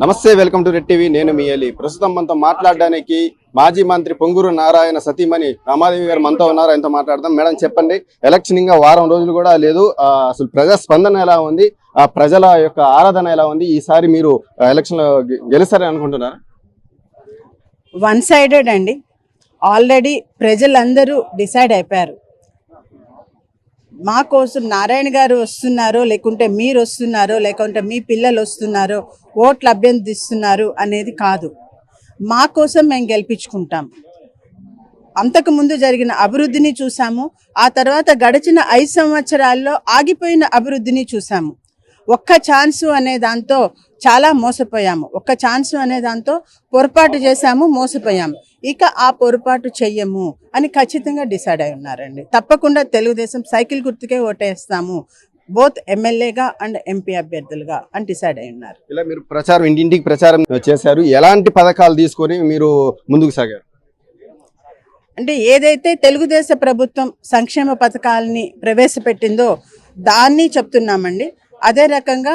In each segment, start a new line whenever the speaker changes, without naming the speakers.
నమస్తే welcome to red TV. నేను మీ అలి. ప్రస్తుతం మనతో మాట్లాడడానికి మాజీ మంత్రి పొంగూరు నారాయణ సతీమణి రామాదేవి గారు మనతో ఉన్నారు. ఆయనతో మాట్లాడదాం. మేడం చెప్పండి. ఎలక్షన్ ఇంకా వారం రోజులు కూడా లేదు. అసలు ప్రజా స్పందన ఎలా ఉంది? ఆ ప్రజల యొక్క ఆరాధన ఎలా ఉంది? ఈసారి మీరు ఎలక్షన్లో గెలుస్తారని అనుకుంటున్నారా?
వన్ సైడెడ్ అండి. ఆల్రెడీ ప్రజలందరూ డిసైడ్ అయిపోయారు. మా కోసం నారాయణ గారు వస్తున్నారో లేకుంటే మీరు వస్తున్నారో లేకుంటే మీ పిల్లలు వస్తున్నారో ఓట్లు అభ్యర్థిస్తున్నారు అనేది కాదు. మా కోసం మేము గెలిపించుకుంటాం. అంతకుముందు జరిగిన అభివృద్ధిని చూసాము. ఆ తర్వాత గడిచిన ఐదు సంవత్సరాల్లో ఆగిపోయిన అభివృద్ధిని చూసాము. ఒక్క ఛాన్సు అనే దాంతో చాలా మోసపోయాము. ఒక్క ఛాన్సు అనే దాంతో పొరపాటు చేశాము మోసపోయాము. ఇక ఆ పొరపాటు చెయ్యము అని ఖచ్చితంగా డిసైడ్ అయి ఉన్నారండి. తప్పకుండా తెలుగుదేశం సైకిల్ గుర్తుకే ఓటేస్తాము. బోత్ ఎమ్మెల్యేగా అండ్ ఎంపీ అభ్యర్థులుగా అని డిసైడ్ అయి ఉన్నారు.
ఇలా మీరు ప్రచారం ఇంటింటికి ప్రచారం చేశారు. ఎలాంటి పథకాలు తీసుకొని మీరు ముందుకు సాగారు?
అంటే ఏదైతే తెలుగుదేశ ప్రభుత్వం సంక్షేమ పథకాలని ప్రవేశపెట్టిందో దాన్ని చెప్తున్నామండి. అదే రకంగా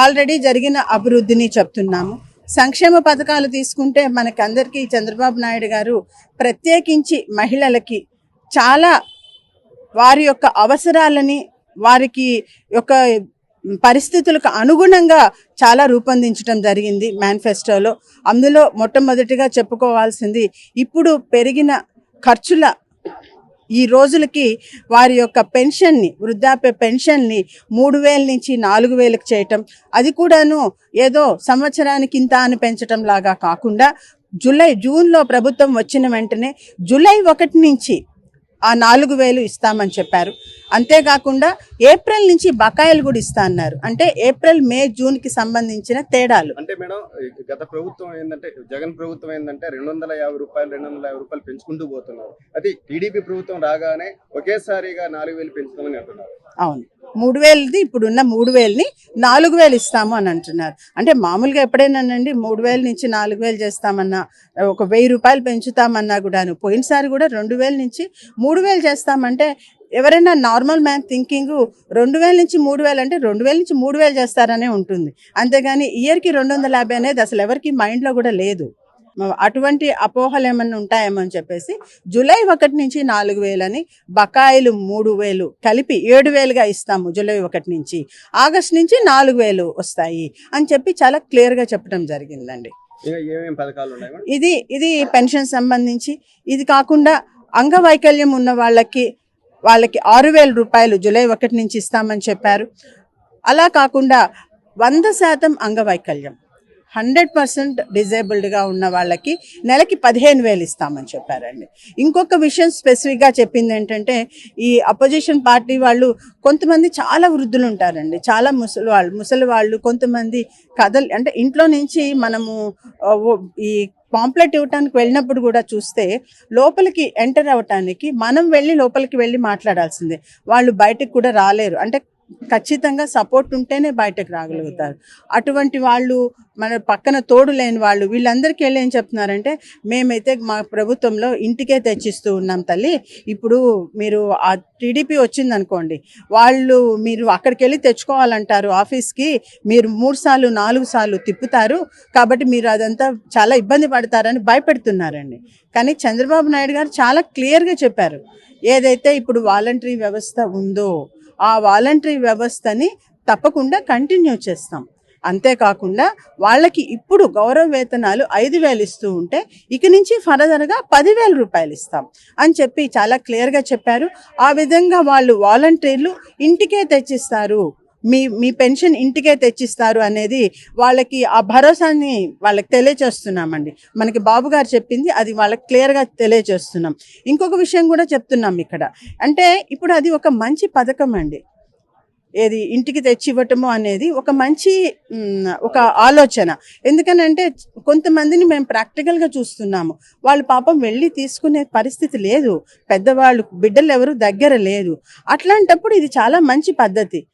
ఆల్రెడీ జరిగిన అభివృద్ధిని చెప్తున్నాము. సంక్షేమ పథకాలు తీసుకుంటే మనకందరికీ చంద్రబాబు నాయుడు గారు ప్రత్యేకించి మహిళలకి చాలా వారి యొక్క అవసరాలని వారికి యొక్క పరిస్థితులకు అనుగుణంగా చాలా రూపొందించడం జరిగింది మేనిఫెస్టోలో అందులో మొట్టమొదటిగా చెప్పుకోవాల్సింది ఇప్పుడు పెరిగిన ఖర్చుల ఈ రోజులకి వారి యొక్క పెన్షన్ని వృద్ధాప్య పెన్షన్ని మూడు వేల నుంచి నాలుగు వేలకు చేయటం. అది కూడాను ఏదో సంవత్సరానికి ఇంత అని పెంచటం లాగా కాకుండా జూలై జూన్లో ప్రభుత్వం వచ్చిన వెంటనే జూలై ఒకటి నుంచి ఆ నాలుగు వేలు ఇస్తామని చెప్పారు. అంతేకాకుండా ఏప్రిల్ నుంచి బకాయిలు కూడా ఇస్తా అన్నారు. అంటే ఏప్రిల్ మే జూన్కి సంబంధించిన తేడాలు.
అంటే మేడం గత ప్రభుత్వం ఏంటంటే జగన్ ప్రభుత్వం ఏంటంటే రెండు వందల యాభై రూపాయలు రెండు వందల యాభై రూపాయలు పెంచుకుంటూ పోతున్నారు. అది టీడీపీ ప్రభుత్వం రాగానే ఒకేసారిగా నాలుగు వేలు పెంచుతామని అంటున్నారు.
అవును. మూడు వేలది ఇప్పుడున్న మూడు వేలని నాలుగు వేలు ఇస్తాము అని అంటున్నారు. అంటే మామూలుగా ఎప్పుడైనానండి మూడు వేల నుంచి నాలుగు వేలు చేస్తామన్నా ఒక వెయ్యి రూపాయలు పెంచుతామన్నా కూడాను. పోయినసారి కూడా రెండు వేల నుంచి మూడు వేలు చేస్తామంటే ఎవరైనా నార్మల్ మ్యాన్ థింకింగ్ రెండు వేల నుంచి మూడు వేలు అంటే రెండు వేల నుంచి మూడు వేలు చేస్తారనే ఉంటుంది. అంతేగాని ఇయర్కి రెండు వందల యాభై అనేది అసలు ఎవరికి మైండ్లో కూడా లేదు. అటువంటి అపోహలు ఏమన్నా ఉంటాయేమో అని చెప్పేసి జూలై ఒకటి నుంచి నాలుగు వేలని బకాయిలు మూడు వేలు కలిపి ఏడు వేలుగా ఇస్తాము జూలై ఒకటి నుంచి. ఆగస్ట్ నుంచి నాలుగు వేలు వస్తాయి అని చెప్పి చాలా క్లియర్గా చెప్పడం జరిగిందండి. ఇది ఇది పెన్షన్ సంబంధించి. ఇది కాకుండా అంగవైకల్యం ఉన్న వాళ్ళకి వాళ్ళకి ఆరు వేల రూపాయలు జూలై ఒకటి నుంచి ఇస్తామని చెప్పారు. అలా కాకుండా వంద శాతం అంగవైకల్యం. హండ్రెడ్ పర్సెంట్ డిజేబుల్డ్గా ఉన్న వాళ్ళకి నెలకి పదిహేను వేలు ఇస్తామని చెప్పారండి. ఇంకొక విషయం స్పెసిఫిక్గా చెప్పింది ఏంటంటే ఈ అపోజిషన్ పార్టీ వాళ్ళు కొంతమంది చాలా వృద్ధులు ఉంటారండి చాలా ముసలి వాళ్ళు ముసలి వాళ్ళు కొంతమంది కథలు అంటే ఇంట్లో నుంచి మనము ఈ పాంప్లెట్ ఇవ్వటానికి వెళ్ళినప్పుడు కూడా చూస్తే లోపలికి ఎంటర్ అవ్వటానికి మనం వెళ్ళి లోపలికి వెళ్ళి మాట్లాడాల్సిందే. వాళ్ళు బయటకు కూడా రాలేరు. అంటే ఖచ్చితంగా సపోర్ట్ ఉంటేనే బయటకు రాగలుగుతారు. అటువంటి వాళ్ళు మన పక్కన తోడు లేని వాళ్ళు వీళ్ళందరికీ వెళ్ళి ఏం చెప్తున్నారంటే మేమైతే మా ప్రభుత్వంలో ఇంటికే తెచ్చిస్తూ ఉన్నాం తల్లి. ఇప్పుడు మీరు ఆ టీడీపీ వచ్చిందనుకోండి వాళ్ళు మీరు అక్కడికి వెళ్ళి తెచ్చుకోవాలంటారు ఆఫీస్కి మీరు మూడు సార్లు నాలుగు సార్లు తిప్పుతారు. కాబట్టి మీరు అదంతా చాలా ఇబ్బంది పడతారని భయపెడుతున్నారండి. కానీ చంద్రబాబు నాయుడు గారు చాలా క్లియర్గా చెప్పారు. ఏదైతే ఇప్పుడు వాలంటరీ వ్యవస్థ ఉందో ఆ వాలంటరీ వ్యవస్థని తప్పకుండా కంటిన్యూ చేస్తాం. అంతేకాకుండా వాళ్ళకి ఇప్పుడు గౌరవ వేతనాలు ఐదు వేలు ఇస్తూ ఉంటే ఇక నుంచి ఫర్దర్గా పదివేల రూపాయలు ఇస్తాం. అని చెప్పి చాలా క్లియర్గా చెప్పారు. ఆ విధంగా వాళ్ళు వాలంటీర్లు ఇంటికే తెచ్చిస్తారు. మీ మీ పెన్షన్ ఇంటికే తెచ్చిస్తారు అనేది వాళ్ళకి ఆ భరోసాని వాళ్ళకి తెలియచేస్తున్నామండి. మనకి బాబు గారు చెప్పింది అది వాళ్ళకి క్లియర్గా తెలియచేస్తున్నాం. ఇంకొక విషయం కూడా చెప్తున్నాం ఇక్కడ. అంటే ఇప్పుడు అది ఒక మంచి పథకం అండి. ఏది ఇంటికి తెచ్చి ఇవ్వటము అనేది ఒక మంచి ఒక ఆలోచన. ఎందుకనంటే కొంతమందిని మేము ప్రాక్టికల్గా చూస్తున్నాము. వాళ్ళు పాపం వెళ్ళి తీసుకునే పరిస్థితి లేదు. పెద్దవాళ్ళు బిడ్డలు ఎవరు దగ్గర లేదు అట్లాంటప్పుడు ఇది చాలా మంచి పద్ధతి.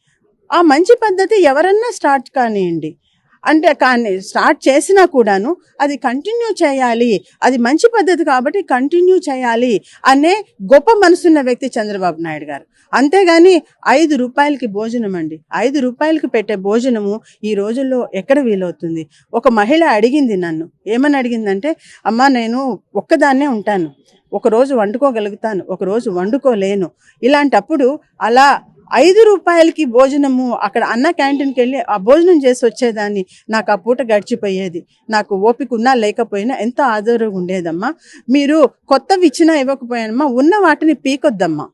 ఆ మంచి పద్ధతి ఎవరన్నా స్టార్ట్ కానివ్వండి అంటే కానీ స్టార్ట్ చేసినా కూడాను అది కంటిన్యూ చేయాలి. అది మంచి పద్ధతి కాబట్టి కంటిన్యూ చేయాలి అనే గొప్ప మనసున్న వ్యక్తి చంద్రబాబు నాయుడు గారు. అంతేగాని ఐదు రూపాయలకి భోజనం అండి. ఐదు రూపాయలకి పెట్టే భోజనము ఈ రోజుల్లో ఎక్కడ వీలవుతుంది? ఒక మహిళ అడిగింది నన్ను. ఏమని అడిగిందంటే అమ్మా నేను ఒక్కదాన్నే ఉంటాను. ఒకరోజు వండుకోగలుగుతాను. ఒకరోజు వండుకోలేను. ఇలాంటప్పుడు అలా ఐదు రూపాయలకి భోజనము అక్కడ అన్న క్యాంటీన్కి వెళ్ళి ఆ భోజనం చేసి వచ్చేదాన్ని. నాకు ఆ పూట గడిచిపోయేది. నాకు ఓపిక ఉన్నా లేకపోయినా ఎంతో ఆదరంగా ఉండేదమ్మా. మీరు కొత్తవి ఇచ్చినా ఇవ్వకపోయానమ్మా ఉన్న వాటిని పీకొద్దమ్మా.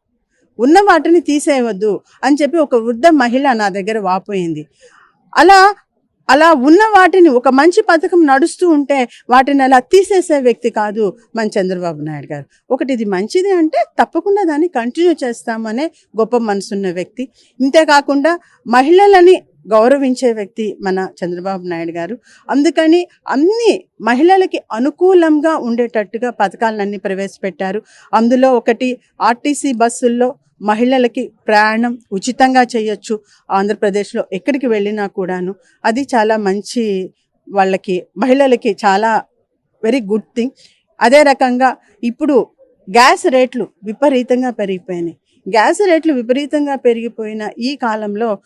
ఉన్న వాటిని తీసేయవద్దు అని చెప్పి ఒక వృద్ధ మహిళ నా దగ్గర వాపోయింది. అలా అలా ఉన్న వాటిని ఒక మంచి పథకం నడుస్తూ ఉంటే వాటిని అలా తీసేసే వ్యక్తి కాదు మన చంద్రబాబు నాయుడు గారు. ఒకటి ఇది మంచిది అంటే తప్పకుండా దాన్ని కంటిన్యూ చేస్తామనే గొప్ప మనసున్న వ్యక్తి. ఇంతేకాకుండా మహిళలని గౌరవించే వ్యక్తి మన చంద్రబాబు నాయుడు గారు. అందుకని అన్ని మహిళలకి అనుకూలంగా ఉండేటట్టుగా పథకాలన్నీ ప్రవేశపెట్టారు. అందులో ఒకటి ఆర్టీసీ బస్సుల్లో మహిళలకి ప్రయాణం ఉచితంగా చేయొచ్చు. ఆంధ్రప్రదేశ్లో ఎక్కడికి వెళ్ళినా కూడాను. అది చాలా మంచి వాళ్ళకి మహిళలకి చాలా వెరీ గుడ్ థింగ్. అదే రకంగా ఇప్పుడు గ్యాస్ రేట్లు విపరీతంగా పెరిగిపోయినాయి. గ్యాస్ రేట్లు విపరీతంగా పెరిగిపోయిన ఈ కాలంలో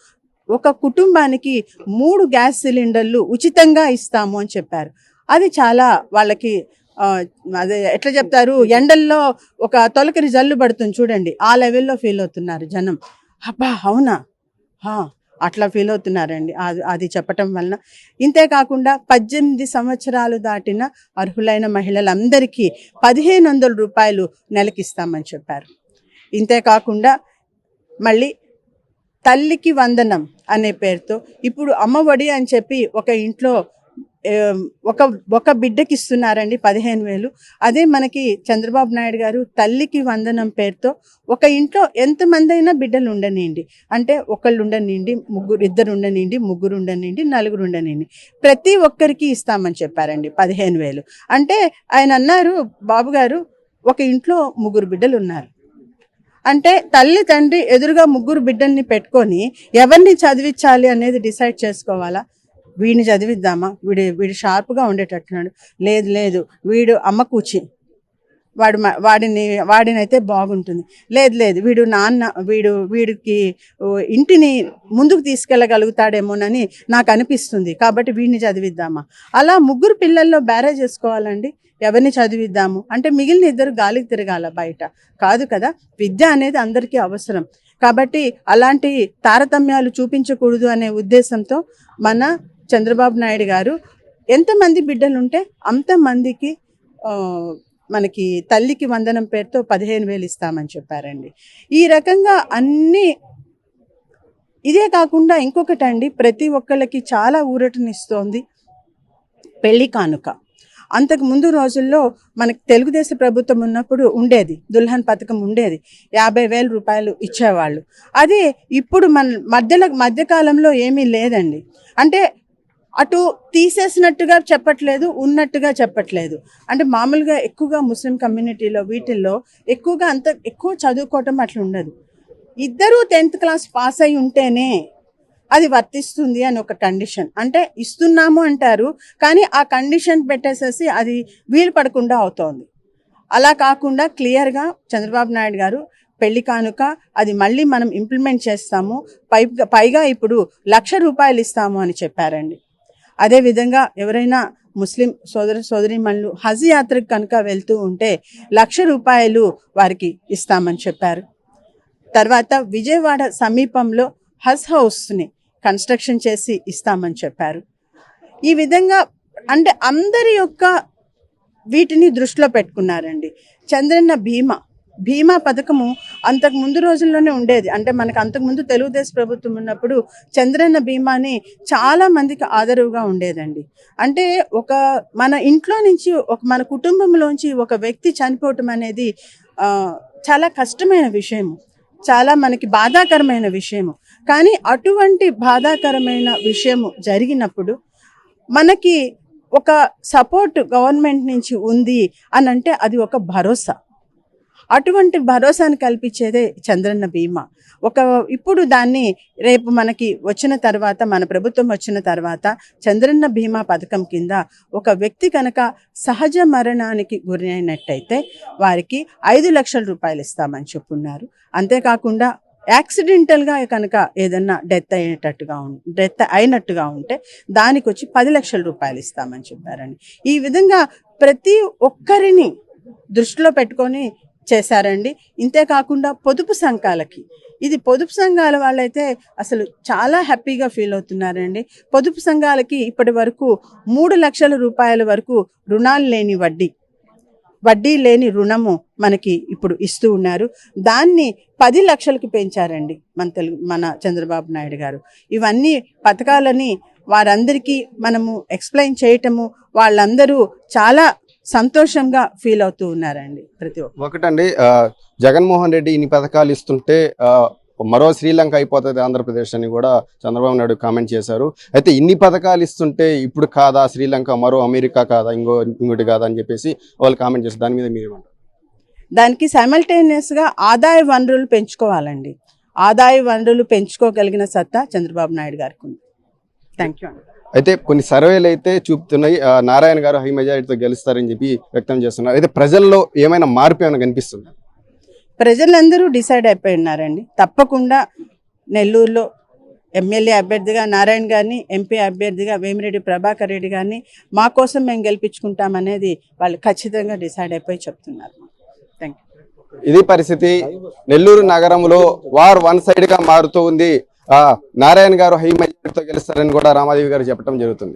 ఒక కుటుంబానికి మూడు గ్యాస్ సిలిండర్లు ఉచితంగా ఇస్తాము అని చెప్పారు. అది చాలా వాళ్ళకి అదే ఎట్లా చెప్తారు? ఎండల్లో ఒక తొలకరి జల్లు పడుతుంది చూడండి. ఆ లెవెల్లో ఫీల్ అవుతున్నారు జనం. అబ్బా అవునా? అట్లా ఫీల్ అవుతున్నారండి. అది అది చెప్పటం వలన. ఇంతే కాకుండా పద్దెనిమిది సంవత్సరాలు దాటిన అర్హులైన మహిళలందరికీ పదిహేను వందల రూపాయలు నెలకిస్తామని చెప్పారు. ఇంతే కాకుండా మళ్ళీ తల్లికి వందనం అనే పేరుతో ఇప్పుడు అమ్మఒడి అని చెప్పి ఒక ఇంట్లో ఒక ఒక బిడ్డకి ఇస్తున్నారండి పదిహేను వేలు. అదే మనకి చంద్రబాబు నాయుడు గారు తల్లికి వందనం పేరుతో ఒక ఇంట్లో ఎంతమంది అయినా బిడ్డలు ఉండనివ్వండి అంటే ఒకళ్ళు ఉండనివ్వండి ముగ్గురు ఇద్దరు ఉండనివ్వండి ముగ్గురు ఉండనివ్వండి నలుగురు ఉండనివ్వండి ప్రతి ఒక్కరికి ఇస్తామని చెప్పారండి పదిహేను వేలు. అంటే ఆయన అన్నారు బాబు గారు ఒక ఇంట్లో ముగ్గురు బిడ్డలు ఉన్నారు. అంటే తల్లి తండ్రి ఎదురుగా ముగ్గురు బిడ్డల్ని పెట్టుకొని ఎవరిని చదివించాలి అనేది డిసైడ్ చేసుకోవాలా? వీడిని చదివిద్దామా? వీడు వీడు షార్ప్గా ఉండేటట్టున్నాడు. లేదు లేదు వీడు అమ్మ కూచి. వాడు మ- వాడిని వాడినైతే బాగుంటుంది. లేదు లేదు వీడు నాన్న వీడు వీడికి ఇంటిని ముందుకు తీసుకెళ్ళగలుగుతాడేమోనని నాకు అనిపిస్తుంది కాబట్టి వీడిని చదివిద్దామా? అలా ముగ్గురు పిల్లల్లో బ్యారేజ్ చేసుకోవాలండి. ఎవరిని చదివిద్దాము? అంటే మిగిలిన ఇద్దరు గాలికి తిరగాల బయట. కాదు కదా విద్య అనేది అందరికీ అవసరం. కాబట్టి అలాంటి తారతమ్యాలు చూపించకూడదు అనే ఉద్దేశంతో మన చంద్రబాబు నాయుడు గారు ఎంతమంది బిడ్డలు ఉంటే అంతమందికి మనకి తల్లికి వందనం పేరుతో పదిహేను వేలు ఇస్తామని చెప్పారండి. ఈ రకంగా అన్ని ఇదే కాకుండా ఇంకొకటి అండి ప్రతి ఒక్కళ్ళకి చాలా ఊరటనిస్తోంది పెళ్ళి కానుక. అంతకు ముందు రోజుల్లో మనకి తెలుగుదేశ ప్రభుత్వం ఉన్నప్పుడు ఉండేది దుల్హన్ పథకం ఉండేది యాభై వేల రూపాయలు ఇచ్చేవాళ్ళు. అదే ఇప్పుడు మన మధ్యలో మధ్యకాలంలో ఏమీ లేదండి. అంటే అటు తీసేసినట్టుగా చెప్పట్లేదు ఉన్నట్టుగా చెప్పట్లేదు. అంటే మామూలుగా ఎక్కువగా ముస్లిం కమ్యూనిటీలో వీటిల్లో ఎక్కువగా అంత ఎక్కువ చదువుకోవటం అట్లా ఉండదు. ఇద్దరూ టెన్త్ క్లాస్ పాస్ అయి ఉంటేనే అది వర్తిస్తుంది అని ఒక కండిషన్. అంటే ఇస్తున్నాము అంటారు కానీ ఆ కండిషన్ పెట్టేసేసి అది వీలు పడకుండా అవుతోంది. అలా కాకుండా క్లియర్గా చంద్రబాబు నాయుడు గారు పెళ్ళి కానుక అది మళ్ళీ మనం ఇంప్లిమెంట్ చేస్తాము పై పైగా ఇప్పుడు లక్ష రూపాయలు ఇస్తాము అని చెప్పారండి. అదేవిధంగా ఎవరైనా ముస్లిం సోదర సోదరిమణులు హజ్ యాత్రకు కనుక వెళ్తూ ఉంటే లక్ష రూపాయలు వారికి ఇస్తామని చెప్పారు. తర్వాత విజయవాడ సమీపంలో హజ్ హౌస్ని కన్స్ట్రక్షన్ చేసి ఇస్తామని చెప్పారు. ఈ విధంగా అంటే అందరి యొక్క వీటిని దృష్టిలో పెట్టుకున్నారండి. చంద్రన్న భీమా బీమా పథకము అంతకు ముందు రోజుల్లోనే ఉండేది. అంటే మనకు అంతకుముందు తెలుగుదేశం ప్రభుత్వం ఉన్నప్పుడు చంద్రన్న భీమాని చాలా మందికి ఆదరవుగా ఉండేదండి. అంటే ఒక మన ఇంట్లో నుంచి ఒక మన కుటుంబంలోంచి ఒక వ్యక్తి చనిపోవటం అనేది చాలా కష్టమైన విషయము. చాలా మనకి బాధాకరమైన విషయము. కానీ అటువంటి బాధాకరమైన విషయము జరిగినప్పుడు మనకి ఒక సపోర్ట్ గవర్నమెంట్ నుంచి ఉంది అని అంటే అది ఒక భరోసా. అటువంటి భరోసాను కల్పించేదే చంద్రన్న బీమా. ఒక ఇప్పుడు దాన్ని రేపు మనకి వచ్చిన తర్వాత మన ప్రభుత్వం వచ్చిన తర్వాత చంద్రన్న బీమా పథకం కింద ఒక వ్యక్తి కనుక సహజ మరణానికి గురి అయినట్టయితే వారికి ఐదు లక్షల రూపాయలు ఇస్తామని చెప్పున్నారు. అంతేకాకుండా యాక్సిడెంటల్గా కనుక ఏదన్నా డెత్ అయినట్టుగా డెత్ అయినట్టుగా ఉంటే దానికి వచ్చి పది లక్షల రూపాయలు ఇస్తామని చెప్పారండి. ఈ విధంగా ప్రతి ఒక్కరిని దృష్టిలో పెట్టుకొని చేశారండి. ఇంతే కాకుండా పొదుపు సంఘాలకి. ఇది పొదుపు సంఘాల వాళ్ళైతే అసలు చాలా హ్యాపీగా ఫీల్ అవుతున్నారండి. పొదుపు సంఘాలకి ఇప్పటి వరకు మూడు లక్షల రూపాయల వరకు రుణాలు లేని వడ్డీ. వడ్డీ లేని రుణము మనకి ఇప్పుడు ఇస్తూ ఉన్నారు. దాన్ని పది లక్షలకి పెంచారండి మన తెలుగు మన చంద్రబాబు నాయుడు గారు. ఇవన్నీ పథకాలని వారందరికీ మనము ఎక్స్ప్లెయిన్ చేయటము వాళ్ళందరూ చాలా సంతోషంగా ఫీల్ అవుతూ ఉన్నారండి ప్రతి ఒక్క
ఒకటండి జగన్మోహన్ రెడ్డి ఇన్ని పథకాలు ఇస్తుంటే మరో శ్రీలంక అయిపోతుంది ఆంధ్రప్రదేశ్ అని కూడా చంద్రబాబు నాయుడు కామెంట్ చేశారు. అయితే ఇన్ని పథకాలు ఇస్తుంటే ఇప్పుడు కాదా శ్రీలంక మరో అమెరికా కాదా ఇంకో ఇంకోటి కాదా అని చెప్పేసి వాళ్ళు కామెంట్ చేస్తారు దాని మీద మీరు
దానికి సైమల్టేనియస్గా ఆదాయ వనరులు పెంచుకోవాలండి. ఆదాయ వనరులు పెంచుకోగలిగిన సత్తా చంద్రబాబు నాయుడు గారికి ఉంది. థ్యాంక్ యూ అండి.
అయితే కొన్ని సర్వేలు అయితే చూపుతున్నాయి. నారాయణ గారు హై మెజారిటీతో గెలుస్తారని చెప్పి వ్యక్తం చేస్తున్నారు. అయితే ప్రజల్లో ఏమైనా మార్పు ఏమైనా కనిపిస్తుంది?
ప్రజలందరూ డిసైడ్ అయిపోయి ఉన్నారండి తప్పకుండా నెల్లూరులో ఎమ్మెల్యే అభ్యర్థిగా నారాయణ గారిని ఎంపీ అభ్యర్థిగా వేమిరెడ్డి ప్రభాకర్ రెడ్డి గారిని మా కోసం మేము గెలిపించుకుంటామనేది వాళ్ళు ఖచ్చితంగా డిసైడ్ అయిపోయి చెప్తున్నారు. థ్యాంక్
ఇది పరిస్థితి నెల్లూరు నగరంలో వార్ వన్ సైడ్గా మారుతూ ఉంది. నారాయణ గారు హై మెజారిటీతో గెలుస్తారని కూడా రామాదేవి గారు చెప్పడం జరుగుతుంది.